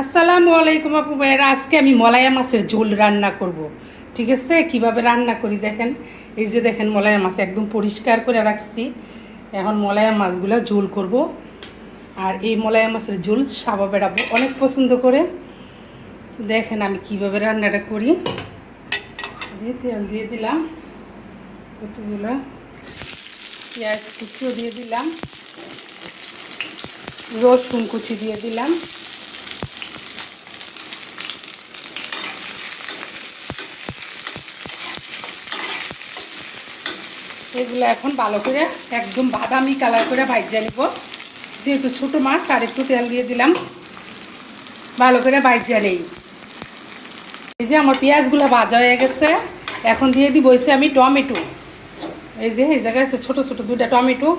আসসালামু আলাইকুম আপু ভাইয়েরা, আজকে আমি মলায়া মাছের ঝোল রান্না করব। ঠিক আছে? কীভাবে রান্না করি দেখেন? এই যে দেখেন মলায়া মাছ একদম পরিষ্কার করে রাখছি। এখন মলায়া মাছগুলো ঝোল করব। আর এই মলায়া মাছের ঝোল সাবা বেড়াবো। অনেক পছন্দ করে। দেখেন আমি কীভাবে রান্নাটা করি। দিয়ে তেল দিয়ে দিলাম। কতগুলো? পেঁয়াজ কুচিও দিয়ে দিলাম। রসুন কুচি দিয়ে দিলাম। এগুলো এখন ভালো করে একদম বাদামি কালার করে ভাজিয়ে নিব। যেহেতু ছোটো মাছ, আর একটু তেল দিয়ে দিলাম। ভালো করে ভাজিয়ে নেই। এই যে আমার পেঁয়াজগুলো ভাজা হয়ে গেছে। এখন দিয়ে দিব হয়েছে আমি টমেটো। এই যে এই জায়গায় ছোটো ছোটো দুটা টমেটো।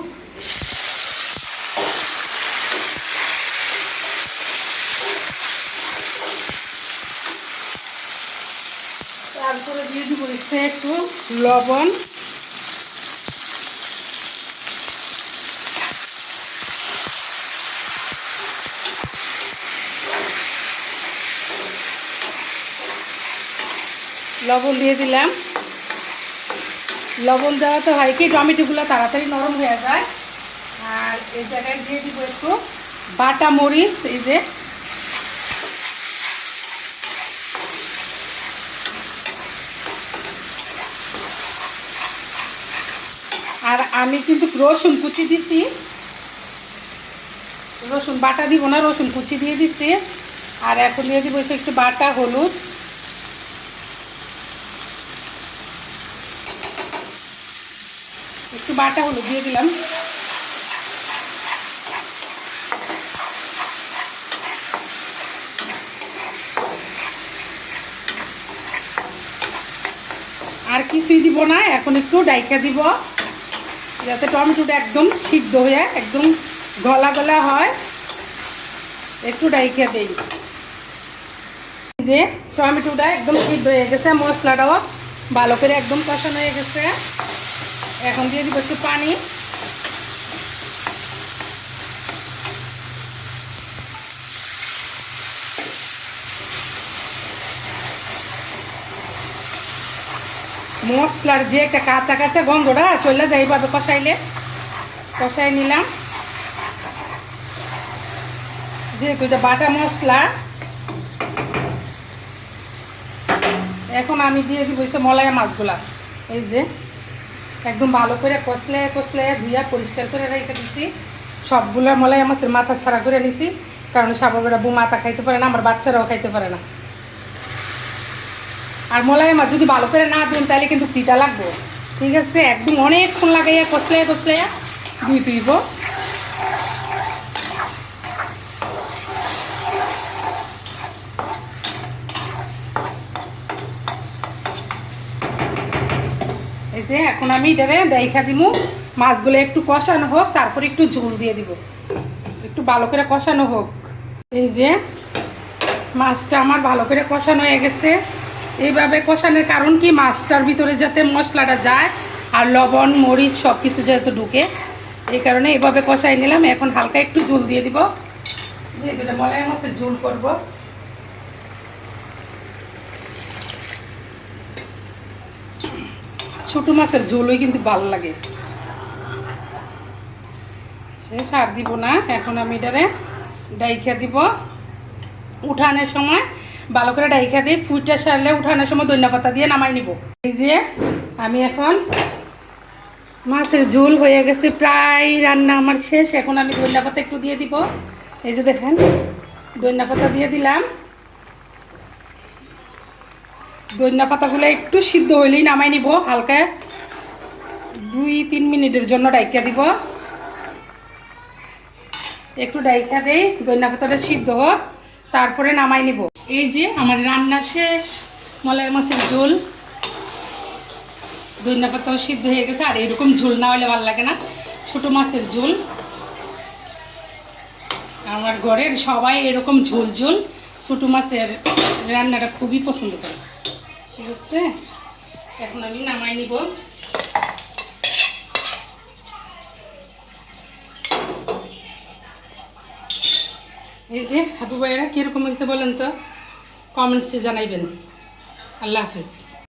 তারপরে দিয়ে দিব একটু লবণ। লবণ দিয়ে দিলাম। লবণ দেওয়াতে হয় কি, টমেটোগুলো তাড়াতাড়ি নরম হয়ে যায়। আর এই জায়গায় দিয়ে দিব একটু বাটা মরিচ, এই যে। আর আমি কিন্তু রসুন কুচি দিছি। রসুন বাটা দিব না, রসুন কুচি দিয়ে দিচ্ছি আর এখন দিয়ে দিব একটু বাটা, হলুদ। একটু বাটা হলুদ দিয়ে দিলাম। আর কিছুই দিব না, এখন একটু ডাইকা দিব, যাতে টমেটোটা একদম সিদ্ধ হয়ে একদম গলা গলা হয়। একটু ডাইকা দিই। যে টমেটোটা একদম সিদ্ধ হয়ে গেছে, মশলাটাও ভালো করে একদম কষানো হয়ে গেছে। এখন দিয়ে দিব একটু পানি। মশলার যে একটা কাঁচা কাঁচা গন্ধটা চলে যায় এইভাবে কষাইলে। কষাই নিলাম। যেহেতু এটা বাটা মশলা, এখন আমি দিয়ে দিব মলায়া মাছগুলা। এই যে একদম ভালো করে কষলে কষলে ধুইয়া পরিষ্কার করে রেখে দিছি। সবগুলো মলাই আমার মাথা ছাড়া করে নিছি, কারণ সাবাবেরা বউ মাথা খাইতে পারে না, আমার বাচ্চারাও খাইতে পারে না। আর মলাই আমার যদি ভালো করে না দিন তাহলে কিন্তু তিতা লাগবো। ঠিক আছে? একদম অনেকক্ষণ লাগাইয়া কষলে কষলে দুই তুইব এই যে, এখন আমি এটারে দেখা দিব মাছগুলো একটু কষানো হোক, তারপরে একটু ঝোল দিয়ে দিব। একটু ভালো করে কষানো হোক। এই যে, মাছটা আমার ভালো করে কষানো হয়ে গেছে। এইভাবে কষানোর কারণ কি? মাছটার ভিতরে যাতে মশলাটা যায় আর লবণ, মরিচ সব কিছু যাতে ঢুকে, এই কারণে এভাবে কষাই নিলাম। এখন হালকা একটু ঝোল দিয়ে দিব। যেহেতু এটা মলাই মাছের ঝোল করব। ছোট মাছের ঝোলই কিন্তু ভালো লাগে। সে সার দিব না, এখন আমি এটারে ডাইখা দিব। উঠানোর সময় ভালো করে ডাইখা দিই ফুটটা সারলে উঠানোর সময় দৈন্য পাতা দিয়ে নামাই নিব। এই যে আমি এখন মাছের ঝোল হয়ে গেছে, প্রায় রান্না আমার শেষ। এখন আমি দৈন্য পাতা একটু দিয়ে দিব। এই যে দেখেন দৈন্য পাতা দিয়ে দিলাম। দইনা পাতাগুলো একটু সিদ্ধ হইলেই নামাই নিব, হালকা দুই, তিন মিনিটের জন্য ডাইকা দিব। একটু ডাইকা দেই দইনা পাতাটা সিদ্ধ হোক, তারপরে নামাই নিব। এই যে আমার রান্না শেষ, মলাই মাছের ঝোল। দইনা পাতাও সিদ্ধ হয়ে গেছে, আর এরকম ঝোল না হলে ভালো লাগে না, ছোট মাছের ঝোল। আমার ঘরের সবাই এরকম ঝোল ঝোল, ছোটো মাছের রান্নাটা খুবই পছন্দ করে। ঠিক আছে? এখন আমি নামাই নিব। এই যে হাবু ভাইয়েরা, কীরকম হয়েছে বলেন তো? কমেন্টসে জানাইবেন। আল্লাহ হাফিজ।